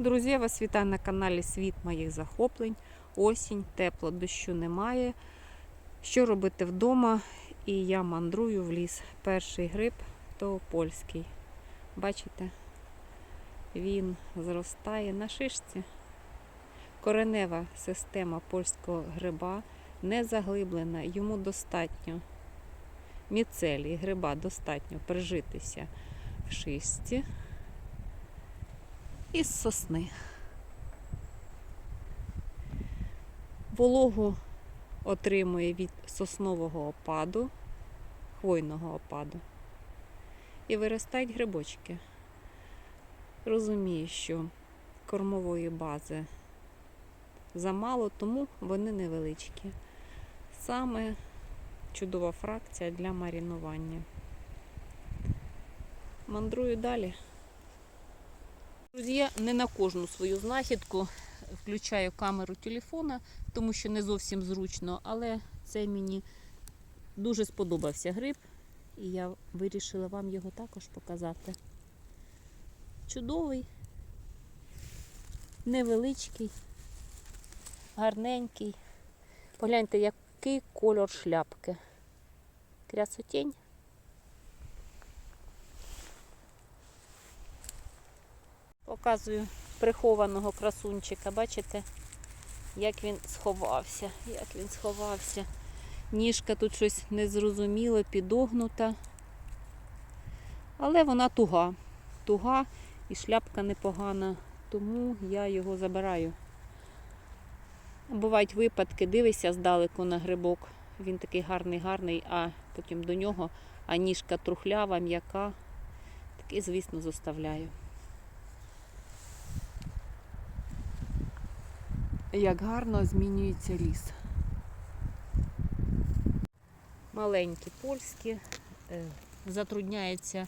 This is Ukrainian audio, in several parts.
Друзі, вас вітаю на каналі Світ моїх захоплень. Осінь, тепло, дощу немає. Що робити вдома? І я мандрую в ліс. Перший гриб то польський. Бачите, він зростає на шишці. Коренева система польського гриба не заглиблена, йому достатньо міцелії гриба достатньо прижитися в шишці із сосни. Вологу отримує від соснового опаду, хвойного опаду. І виростають грибочки. Розумію, що кормової бази замало, тому вони невеличкі. Саме чудова фракція для марінування. Мандрую далі. Друзі, не на кожну свою знахідку включаю камеру телефона, тому що не зовсім зручно, але це мені дуже сподобався гриб, і я вирішила вам його також показати. Чудовий, невеличкий, гарненький. Погляньте, який кольор шляпки. Красотень. Показую прихованого красунчика. Бачите, як він сховався, як він сховався. Ніжка тут щось незрозуміло, підогнута. Але вона туга. Туга і шляпка непогана, тому я його забираю. Бувають випадки, дивишся здалеку на грибок. Він такий гарний, гарний, а потім до нього, а ніжка трухлява, м'яка. Такий, звісно, зоставляю. Як гарно змінюється ліс. Маленькі польські, е, затрудняється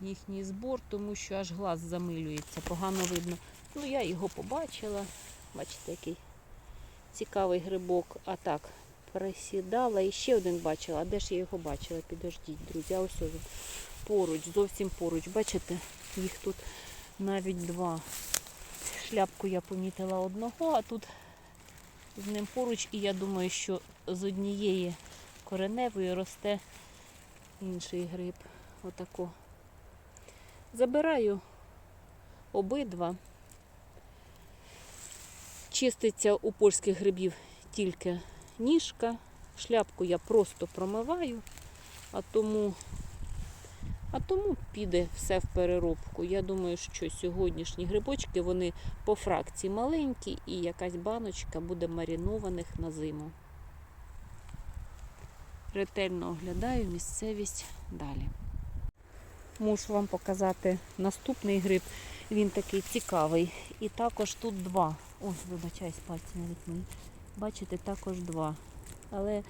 їхній збор, тому що аж глаз замилюється, погано видно. Ну, я його побачила. Бачите, який цікавий грибок. А так, присідала і ще один бачила. А де ж я його бачила? Підождіть, друзі. А ось він поруч, зовсім поруч. Бачите, їх тут навіть два. Шляпку я помітила одного, а тут з ним поруч, і я думаю, що з однієї кореневої росте інший гриб. Отако. Забираю обидва. Чиститься у польських грибів тільки ніжка. Шляпку я просто промиваю, а тому, а тому піде все в переробку. Я думаю, що сьогоднішні грибочки вони по фракції маленькі і якась баночка буде маринованих на зиму. Ретельно оглядаю місцевість далі. Мушу вам показати наступний гриб. Він такий цікавий. І також тут два. Ось, вибачаюсь, пальці навіть мої. Бачите, також два. Але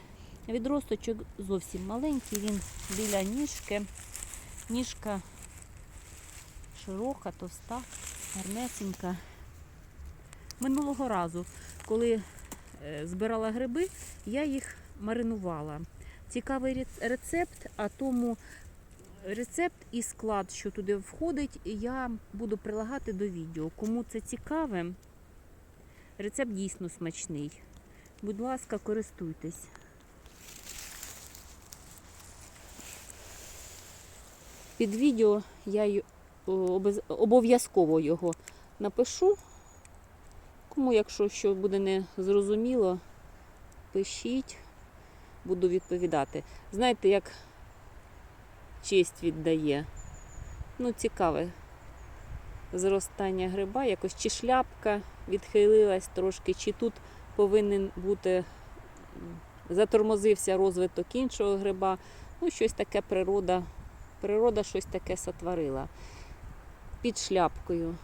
відросточок зовсім маленький, він біля ніжки. Ніжка широка, товста, гарнесенька. Минулого разу, коли е, збирала гриби, я їх маринувала. Цікавий рецепт, а тому рецепт і склад, що туди входить, я буду прилагати до відео. Кому це цікаве, рецепт дійсно смачний. Будь ласка, користуйтесь. Під відео я обов'язково його напишу. Кому, якщо що буде не зрозуміло, пишіть, буду відповідати. Знаєте, як честь віддає. Ну, цікаве зростання гриба, якось чи шляпка відхилилась трошки, чи тут повинен бути затормозився розвиток іншого гриба. Ну, щось таке природа, природа щось таке сотворила. Під шляпкою.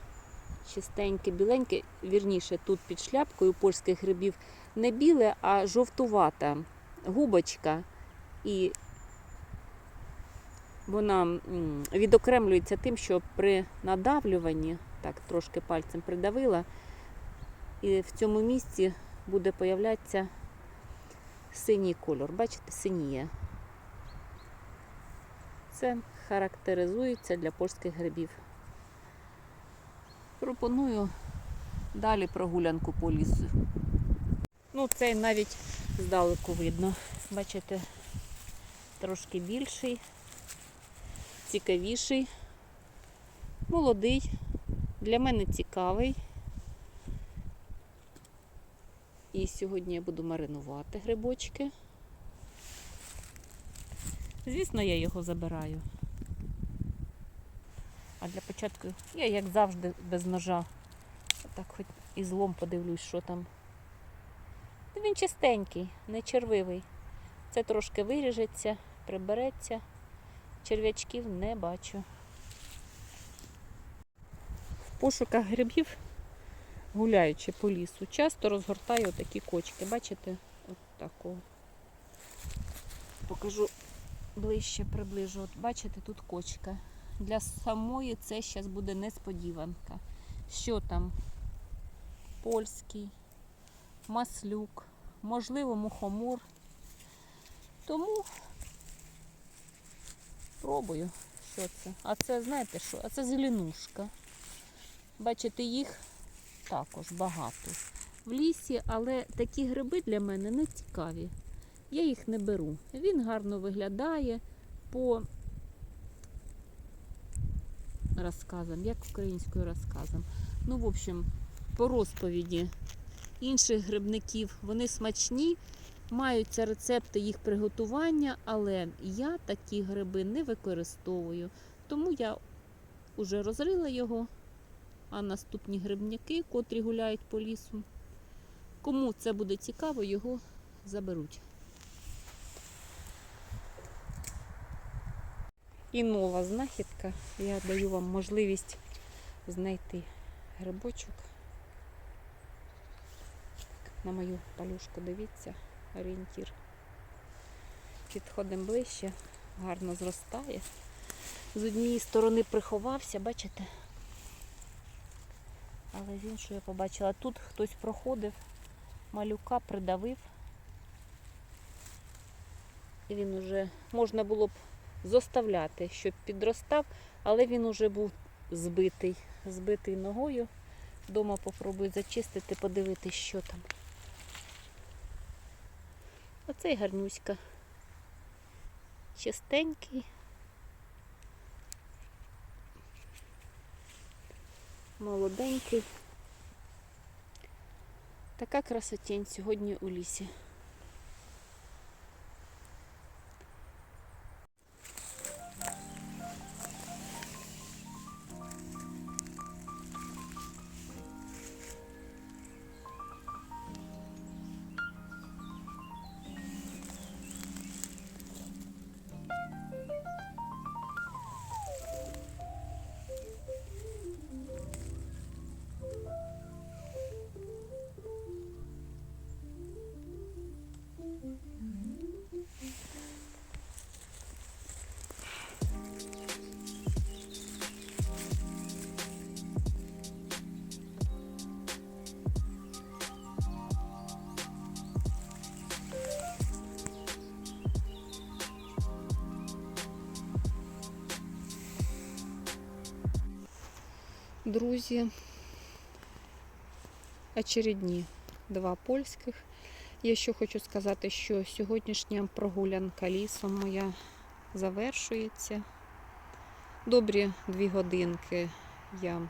Чистеньке, біленьке, вірніше, тут під шляпкою польських грибів не біле, а жовтувата губочка. І вона відокремлюється тим, що при надавлюванні, так трошки пальцем придавила, і в цьому місці буде появлятися синій кольор. Бачите, синіє. Це характеризується для польських грибів. Пропоную Далі прогулянку по лісу. Ну, цей навіть здалеку видно. Бачите, трошки більший, цікавіший, молодий, для мене цікавий. І сьогодні я буду маринувати грибочки. Звісно, я його забираю. А для початку я, як завжди, без ножа. Так хоч і злом подивлюсь, що там. Та він чистенький, не червивий. Це трошки виріжеться, прибереться. Черв'ячків не бачу. В пошуках грибів, гуляючи по лісу, часто розгортаю такі кочки. Бачите? От таку. Покажу ближче, приближу. От бачите, тут кочка. Для самої це зараз буде несподіванка. Що там? Польський, маслюк, можливо, мухомор. Тому пробую, що це. А це, знаєте що? А це зеленушка. Бачите, їх також багато в лісі, але такі гриби для мене не цікаві. Я їх не беру. Він гарно виглядає по розказам, як українською розказам. Ну, в общем, по розповіді інших грибників вони смачні, маються рецепти їх приготування, але я такі гриби не використовую. Тому я вже розрила його, а наступні грибники, котрі гуляють по лісу, кому це буде цікаво, його заберуть. І нова знахідка. Я даю вам можливість знайти грибочок. На мою палюшку дивіться, орієнтір. Підходимо ближче, гарно зростає. З однієї сторони приховався, бачите? Але з іншої я побачила, тут хтось проходив, малюка придавив. І він уже можна було б зоставляти, щоб підростав, але він уже був збитий, збитий ногою. Дома попробую зачистити, подивитися, що там. Оцей гарнюська. Чистенький. Молоденький. Така красотень сьогодні у лісі. Друзі, очередні два польських. Я ще хочу сказати, що сьогоднішня прогулянка лісом моя завершується. Добрі дві годинки я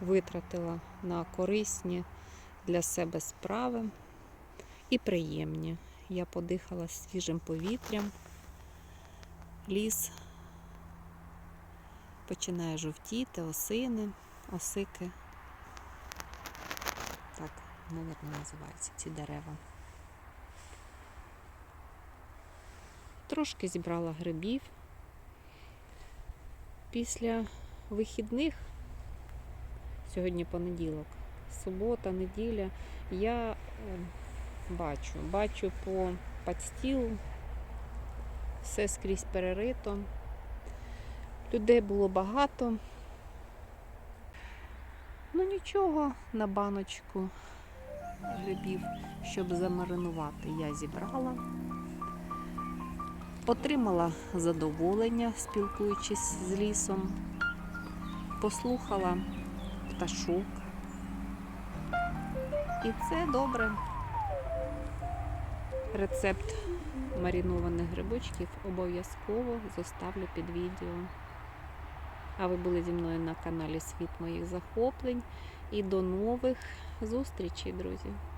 витратила на корисні для себе справи і приємні. Я подихала свіжим повітрям. Ліс починає жовтіти, осини, осики. Так, мабуть, називаються ці дерева. Трошки зібрала грибів. Після вихідних, сьогодні понеділок, субота, неділя, я е, бачу, бачу по подстілу, все скрізь перерито. Людей було багато. Ну нічого, на баночку грибів, щоб замаринувати, я зібрала. Отримала задоволення, спілкуючись з лісом, послухала пташок, І це добре. Рецепт маринованих грибочків обов'язково зоставлю під відео. А ви були зі мною на каналі Світ моїх захоплень. І до нових зустрічей, друзі!